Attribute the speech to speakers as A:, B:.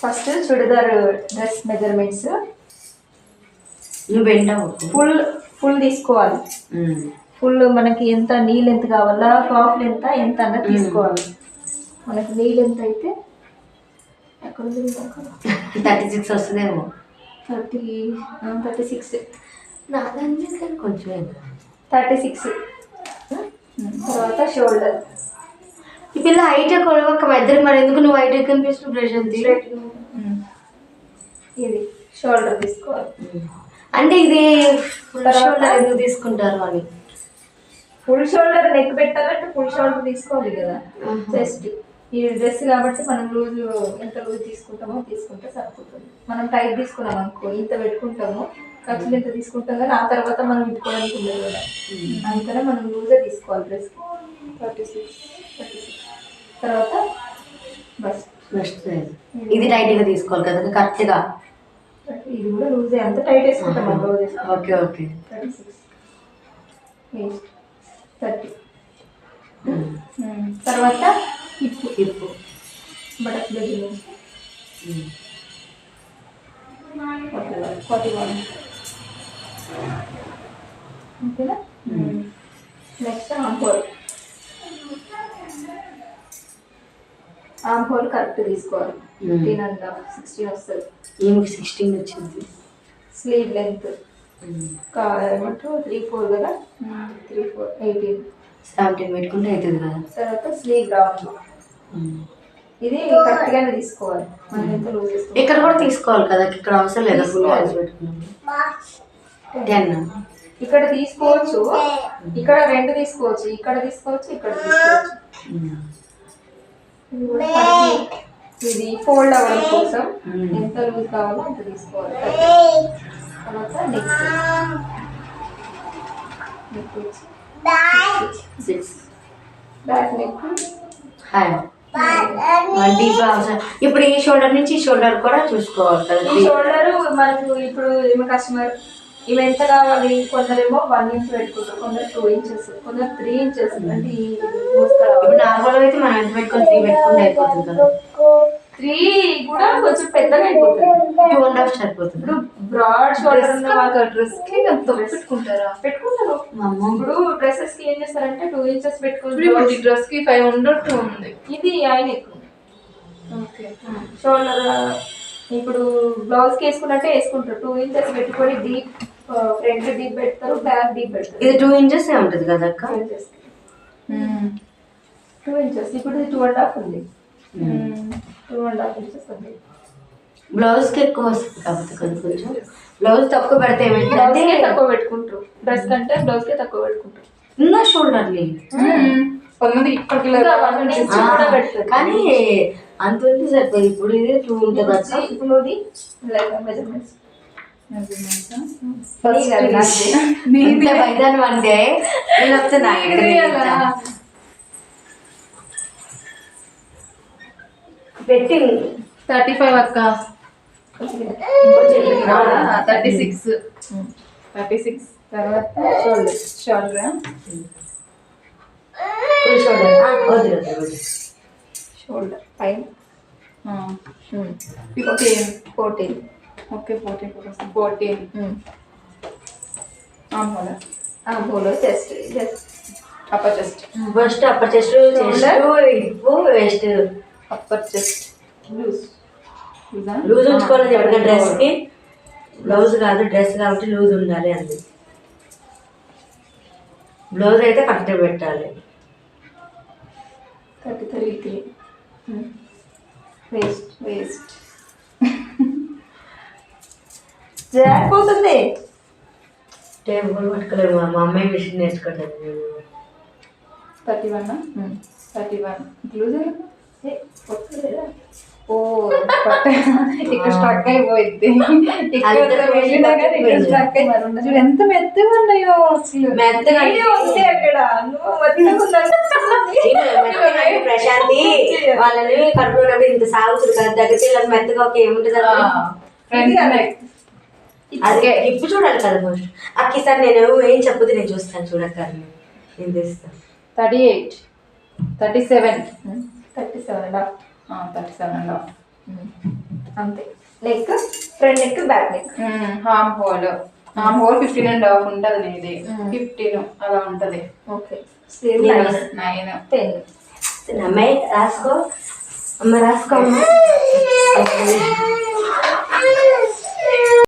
A: First churidar dress measurements
B: నువ్వు
A: full full తీసుకోవాలి. Full మనకి ఎంత నీ లెంత్ కావాలా కాఫ్ లెంత్ ఎంత అన్నది తీసుకోవాలి. మనకి నీ లెంత్ అయితే ఎక్కడ
B: థర్టీ సిక్స్ వస్తుందేమో.
A: Thirty thirty six.
B: నాదంటే కానీ కొంచెం
A: థర్టీ సిక్స్. తర్వాత షోల్డర్.
B: పిల్ల హైట్ కొలవక మా ఇద్దరికి మరి ఎందుకు నువ్వు హైట్ కనిపిస్తు ప్రశాంతి?
A: ఇది షోల్డర్ తీసుకోవాలి.
B: అంటే ఇది ఫుల్ షోల్డర్ ఎందుకు తీసుకుంటారు అని?
A: ఫుల్ షోల్డర్ నెక్ పెట్టాలంటే ఫుల్ షోల్డర్ తీసుకోవాలి కదా. చెస్ట్ ఈ డ్రెస్ కాబట్టి మనం లూజ్ ఎంత లూజ్ తీసుకుంటామో తీసుకుంటే సరిపోతుంది. మనం టైట్ తీసుకున్నాం అనుకో ఇంత పెట్టుకుంటాము ఖర్చులు ఇంత తీసుకుంటాం కానీ ఆ తర్వాత మనం ఇట్టుకోవడానికి ఉండదు కదా. అందుకనే మనం లూజే తీసుకోవాలి dress thirty six thirty six తర్వాత బస్
B: సైజ్ ఇది టైట్గా తీసుకోవాలి కదా కరెక్ట్గా.
A: ఇది కూడా లూజే అంత టైట్ వేసుకుంటాం
B: okay okay.
A: Thirty. Six waist thirty తర్వాత హిప్
B: ఇప్పుడు
A: బటర్ఫ్లై ఫార్టీ వన్ ఓకేనా? Next arm arm hole correct తీసుకోవాలి. ఫిఫ్టీన్ అండ్ హాఫ్ సిక్స్టీన్ వస్తుంది.
B: ఈమెకి సిక్స్టీన్ వచ్చింది.
A: స్లీవ్ లెంత్ ఏమంటారు? త్రీ ఫోర్ కదా? త్రీ ఫోర్ ఎయిటీన్
B: సెవెంటీన్ పెట్టుకుంటే అవుతుంది కదా.
A: తర్వాత స్లీవ్ రౌండ్ ఇది కరెక్ట్గానే తీసుకోవాలి. మనం ఎంత లూజ్ చేసుకోవాలి
B: ఇక్కడ కూడా తీసుకోవాలి కదా ఇక్కడ అవసరం లేదా ఫుల్ పెట్టుకున్నాం టెన్
A: ఇక్కడ తీసుకోవచ్చు. ఇక్కడ రెండు తీసుకోవచ్చు. ఇక్కడ తీసుకోవచ్చు ఇక్కడ తీసుకోవచ్చు. ఇది ఫోల్డ్ అవ్వడం కోసం. ఎంత లూజ్ కావాలో అంత తీసుకోవాలి. తర్వాత నెక్
B: సిక్స్
A: బ్యాక్ నెక్
B: ఇప్పుడు ఈ షోల్డర్ నుంచి ఈ షోల్డర్ కూడా చూసుకోవాలి
A: షోల్డర్ మనకు ఇప్పుడు ఏమో కస్టమర్ ఇవి ఎంత కావాలి? కొందరేమో వన్ ఇంచ్ పెట్టుకుంటారు కొందరు టూ ఇంచెస్ కొందరు త్రీ ఇంచెస్ అంటే ఈ మోస్తరు
B: ఇప్పుడు నార్మల్ అయితే మనం ఎంత పెట్టుకొని త్రీ పెట్టుకుంటే అయిపోతుంది కదా?
A: త్రీ కూడా కొంచెం పెద్దగా అయిపోతుంది.
B: టూ అండ్ హాఫ్ సరిపోతుంది.
A: ఇప్పుడు బ్రాడ్ షోల్డర్ ఉన్న వాళ్ళు
C: డ్రెస్కి పెట్టుకుంటారా?
A: పెట్టుకుంటారు. ఇప్పుడు డ్రెస్సెస్కి ఏం చేస్తారంటే టూ ఇంచెస్ పెట్టుకుంటారు
C: ఈ డ్రెస్కి ఫైవ్ హండ్రెడ్ టూ ఉంది
A: ఇది ఆయన ఎక్కువ.
C: ఓకే.
A: షోల్డర్ ఇప్పుడు బ్లౌజ్కి వేసుకున్నట్టే వేసుకుంటారు. టూ ఇంచెస్ పెట్టుకొని డీప్ ఫ్రంట్ డీప్ పెడతారు బ్యాక్ డీప్ పెడతారు.
B: ఇది టూ ఇంచెస్ ఏ ఉంటుంది కదా అక్క?
A: టూ ఇంచెస్ ఇప్పుడు ఇది టూ అండ్ హాఫ్ ఉంది. టూ అండ్ హాఫ్ ఇంచెస్ ఉంది.
B: బ్లౌజ్కి ఎక్కువ వస్తుంది కాబట్టి కొంచెం బ్లౌజ్ తక్కువ పెడితే
A: కే తక్కువ పెట్టుకుంటారు. డ్రెస్ కంటే బ్లౌజ్ కే తక్కువ పెట్టుకుంటారు.
B: ఇంకా షోల్డర్ని
C: కొంతమంది ఇప్పటికి.
B: కానీ అంత ఉంటే సరిపోదు. ఇప్పుడు ఇది టూ ఉంటుంది
A: ఇప్పుడు మెజర్మెంట్స్.
B: ఇంత మైదానం అంటే నేను వస్తున్నా పెట్టి
C: థర్టీ ఫైవ్ అక్క థర్టీ సిక్స్ థర్టీ సిక్స్
A: తర్వాత షోల్డర్ షోల్డర్
B: ఫుల్ షోల్డర్ వదిలేదు వదిలేదు
A: షోల్డర్ పైన
C: fifteen
A: fourteen
C: okay fourteen fourteen ఆమోల
A: బోలో chest chest
C: upper chest
B: first upper chest hip waist
C: upper chest loose
B: loose ఉంచుకోవాలి చెప్పిన డ్రెస్కి బ్లౌజ్ కాదు డ్రెస్ కాబట్టి లూజ్ ఉండాలి అంది బ్లౌజ్ అయితే కరెక్ట్ పెట్టాలి.
A: థర్టీ త్రీ వేస్ట్ వేస్ట్ జారిపోతుంది
B: టేబుల్ పట్టుకోలేదు మా అమ్మాయి మిషన్ నేర్చుకుంటాను
A: thirty one
C: thirty one. Loose
A: ఓ
C: ఇక్కడ స్ట్రక్ అయిపోయింది. చూడు ఎంత మెత్తగా ఉన్నాయో అసలు.
B: మెత్తగా
A: అక్కడ.
B: ప్రశాంతి వాళ్ళని కడుపు ఉన్నప్పుడు ఇంత సాగుతుంది కదా దగ్గరికి వెళ్ళి మెత్తగా ఒక ఏముంటుంది అదే ఇప్పు చూడాలి కదా ఫస్ట్ అక్క ఈసారి నేను ఏం చెప్పదు నేను చూస్తాను చూడక్క నేను తెస్తాను
C: thirty eight thirty seven
A: thirty seven and half
C: thirty seven and half
A: అంతే neck front neck back neck
C: arm hole arm hole fifteen and half ఉంటుంది నీది. ఫిఫ్టీన్ అలా ఉంటది.
A: ఓకే
C: నైన్
A: టెన్
B: అమ్మాయి రాసుకో. అమ్మ రాసుకో అమ్మ.